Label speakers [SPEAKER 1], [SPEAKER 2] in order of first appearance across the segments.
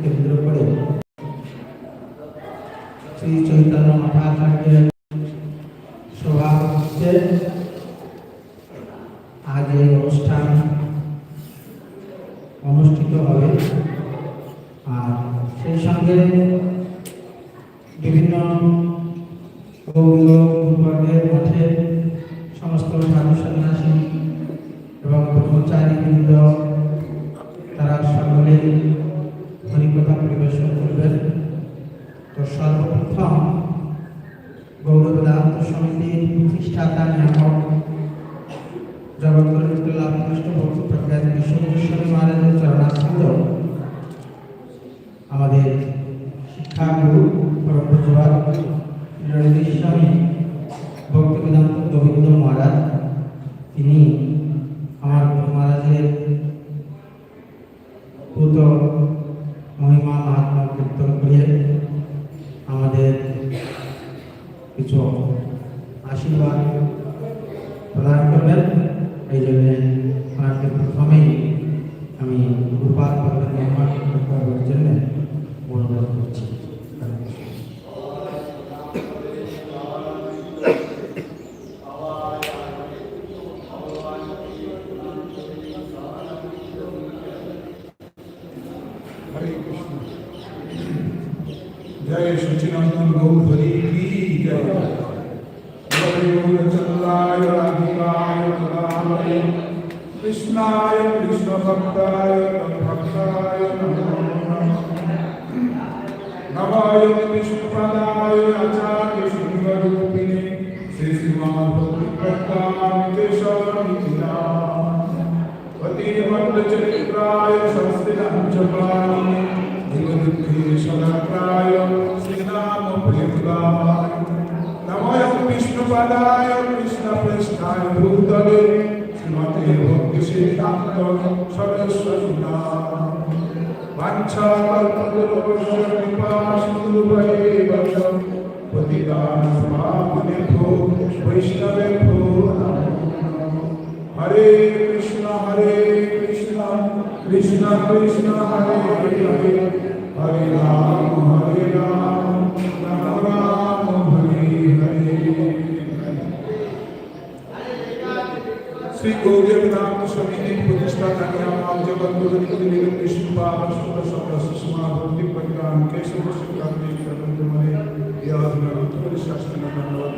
[SPEAKER 1] কেন্দ্র করে শ্রী চৈতন্য মঠাচার্যের সভাপতিত্বে আজ এই অনুষ্ঠান অনুষ্ঠিত হবে আর সেই সঙ্গে বিভিন্ন গৌর গুরুবর্গের মধ্যে সমস্ত সাধু সন্ন্যাসী প্রতিষ্ঠাতা নিয়ামক জগৎগুরু রামকৃষ্ণ ভক্ত আমাদের শিক্ষাগুরু পরমপূজ্যবাদ রণজিৎ স্বামী ভক্তি গোবিন্দ তিনি আমার গুরু মহারাজের পুত মহিমা মহাত্মা কীর্তন করে আমাদের কিছু আশীর্বাদ প্রদান
[SPEAKER 2] कृष्णाय कृष्ण भक्ताय भक्ताय नमो नमः नवाय विष्णुपदाय आचार्य सिंहरूपिणे श्री श्रीमान भक्ति प्रदान चरित्राय संस्थिताञ्चपाणि दिवदुःखे सदात्राय श्रीराम प्रियमुदाय नमोऽयं विष्णुपदाय कृष्णपृष्ठाय भूतले श्रीमते भक्तिसिद्धान्त सरस्वती वाञ्छाकल्पतरुभ्यश्च कृपासिन्धुभ्येव च पतितानां पावनेभ्यो वैष्णवेभ्यो नमो नमः हरे कृष्ण हरे कृष्ण कृष्ण कृष्ण हरे हरे हरे শ্রী গৌরী বেদান্ত সমিতির প্রতিষ্ঠাতা নিয়ামক জগৎগুরু সকল সুষমা ভক্তি প্রজ্ঞান কেশব শাস্ত্র ধন্যবাদ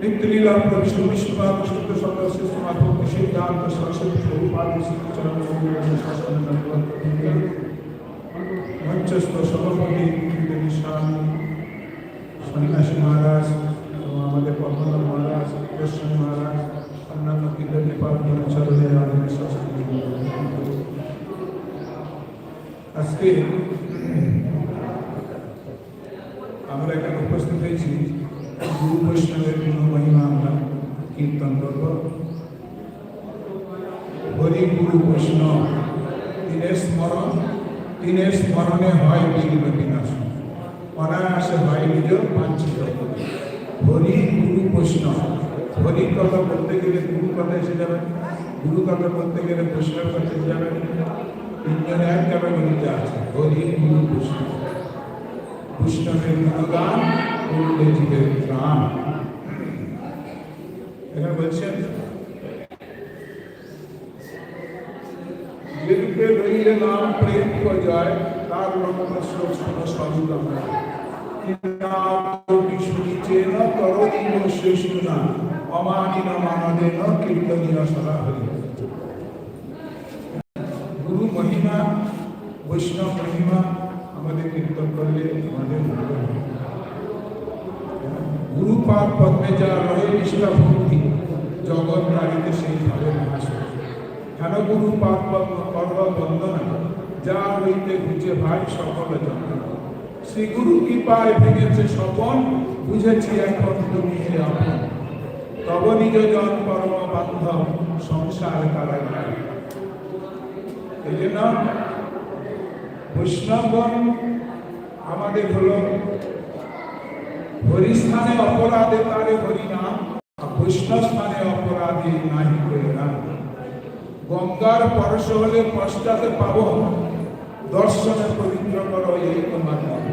[SPEAKER 2] নিত্যলীলা প্রবিষ্ণু সকল সুষমা ভক্তি সিদ্ধান্ত সরস্বতী স্বরূপাদ শ্রী চরণ শাস্ত্র ধন্যবাদ মঞ্চস্থ সভাপতি স্বামী সন্ন্যাসী মহারাজ এবং আমাদের পদ্মনাথ মহারাজ গোস্বামী মহারাজ অন্যান্য কীর্তনী পাঠচরণে আমাদের আজকে আমরা এখানে উপস্থিত হয়েছি। গুরু বৈষ্ণবের মহিমা আমরা কীর্তন করব। হরি গুরু বৈষ্ণব দিনের স্মরণ দিনের স্মরণে হয় বিঘ্ন বিনাশ। অনায়াসে হয় নিজ বাঞ্ছিত হরি গুরু বৈষ্ণব হরির কথা বলতে গেলে গুরু কথা এসে যাবে গুরু কথা বলতে গেলে বৈষ্ণব কথা এসে যাবে তিনজনে এক যাবে গণিতে আছে হরি গুরু বৈষ্ণব বৈষ্ণবের গুণগান করলে জীবের প্রাণ এখানে বলছেন যেরূপে রইলে নাম প্রেম যায় তার লক্ষ্য শ্লোক শোনো সবই আমরা করণীয় শ্রেষ্ঠনা অমানিন মানদেন কীর্তনীয় সদা হরি বৈষ্ণব মহিমা, আমাদের কীর্তন করলে আমাদের হবে। গুরুপাদ পদ্মে যা রহে নিষ্ঠা ভক্তি, জগৎ নারীতে সেই ভাবে হয়। কেন গুরুপাদ পদ্ম কর্ম বন্দনা যা হইতে ঘুচে ভাই সকল যন্ত্রণা শ্রী গুরু কৃপায় ভেঙেছে স্বপন, বুঝেছি এখন তুমি হে আপন। তব নিজ জন পরম বান্ধব সংসার কারাগার। এই জন্য বৈষ্ণবগণ আমাদের হলো হরিস্থানে অপরাধে তারে হরিনাম না বৈষ্ণব স্থানে অপরাধে নাহি না। গঙ্গার পরশ হলে পশ্চাতে পাব, দর্শনে পবিত্র করো এই তোমার নাম।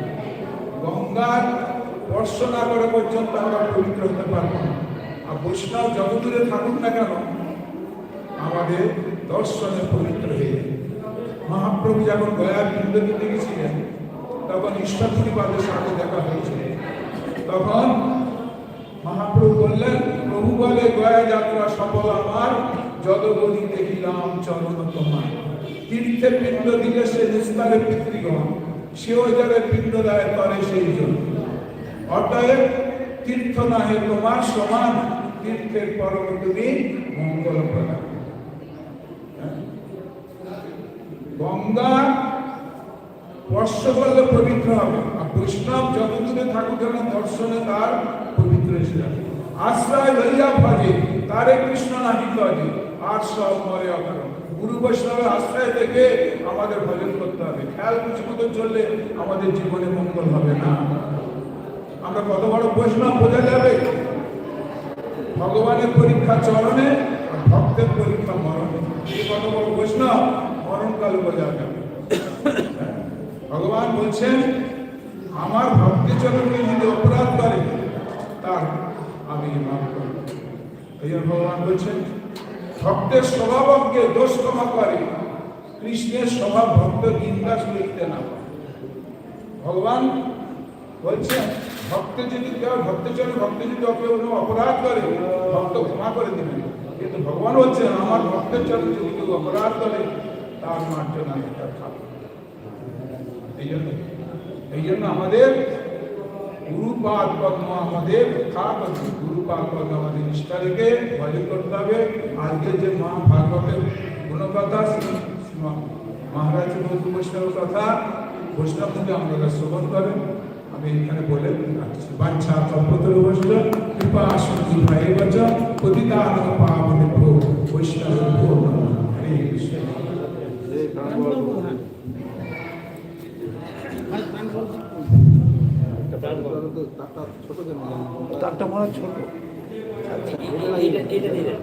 [SPEAKER 2] গঙ্গার স্পর্শ না করা পর্যন্ত আমরা পবিত্র হতে পারব না। আর বৈষ্ণব যত দূরে থাকুক না কেন, আমাদের দর্শনে পবিত্র হয়ে মহাপ্রভু যখন গয়ার বৃন্দ দিতে গেছিলেন, তখন ঈশ্বরপুরীবাদের সাথে দেখা হয়েছিল তখন মহাপ্রভু বললেন, প্রভু বলে, গয়া যাত্রা সফল আমার যত গতি দেখিলাম চরণ তোমার। তীর্থে পিণ্ড দিলে সে নিস্তারে পিতৃগণ। সে ওই জায়গায় পিণ্ড দেয় করে সেই জন্য। অতএব তীর্থ না হে তোমার সমান, তীর্থের পরম তুমি মঙ্গল প্রদান। গঙ্গা স্পর্শ করলে পবিত্র হবে। আর বৈষ্ণব যত দূরে থাকুক যেন দর্শনে তার পবিত্র এসে আশ্রয় লইয়া ভজে, তারে কৃষ্ণ নাহি কাজে, আর সব মরে অকারণ গুরু বৈষ্ণবের আশ্রয় থেকে আমাদের ভজন করতে হবে। খেয়াল কিছু মতো চললে আমাদের জীবনে মঙ্গল হবে না। আমরা কত বড় বৈষ্ণব বোঝা যাবে? ভগবানের পরীক্ষা চরণে ভক্তের পরীক্ষা মরণে। এই কত বড় বৈষ্ণব মরণকাল বোঝা যাবে ভগবান বলছেন, আমার ভক্তি চরণকে যদি অপরাধ করে, তার আমি মাফ করব। ভগবান বলছেন ভক্তের স্বভাবকে দোষ ক্ষমা করে, কৃষ্ণের স্বভাব ভক্ত নিন্দা শুনতে না ভগবান বলছেন ভক্ত যদি কেউ চলে, ভক্ত যদি কেউ কোনো অপরাধ করে, ভক্ত ক্ষমা করে দিবেন। কিন্তু ভগবান বলছেন আমার ভক্তের চলে যদি কেউ অপরাধ করে, তার মার্জনা এটা এই জন্য এই জন্য আমাদের গুরুপাদ পদ্ম আমাদের খাপ আছে গুরুপাদ পদ্ম আমাদের নিষ্ঠা রেখে ভজন করতে হবে। আজকে যে মা ভাগবতের শ্রী- শ্রী- মহারাজ বৌদ্ধ বৈষ্ণবের কথা, বৈষ্ণব থেকে আপনারা শ্রবণ করেন। আমি এখানে বলে বাঞ্ছা কল্পতর বৈষ্ণব, কৃপা শুদ্ধি ভাই বচন পতিতান পাবনে ভো বৈষ্ণব ভো হরে কৃষ্ণ।
[SPEAKER 3] তারটা মনে হয় ছোট।
[SPEAKER 4] এইটা এইটা দিলেন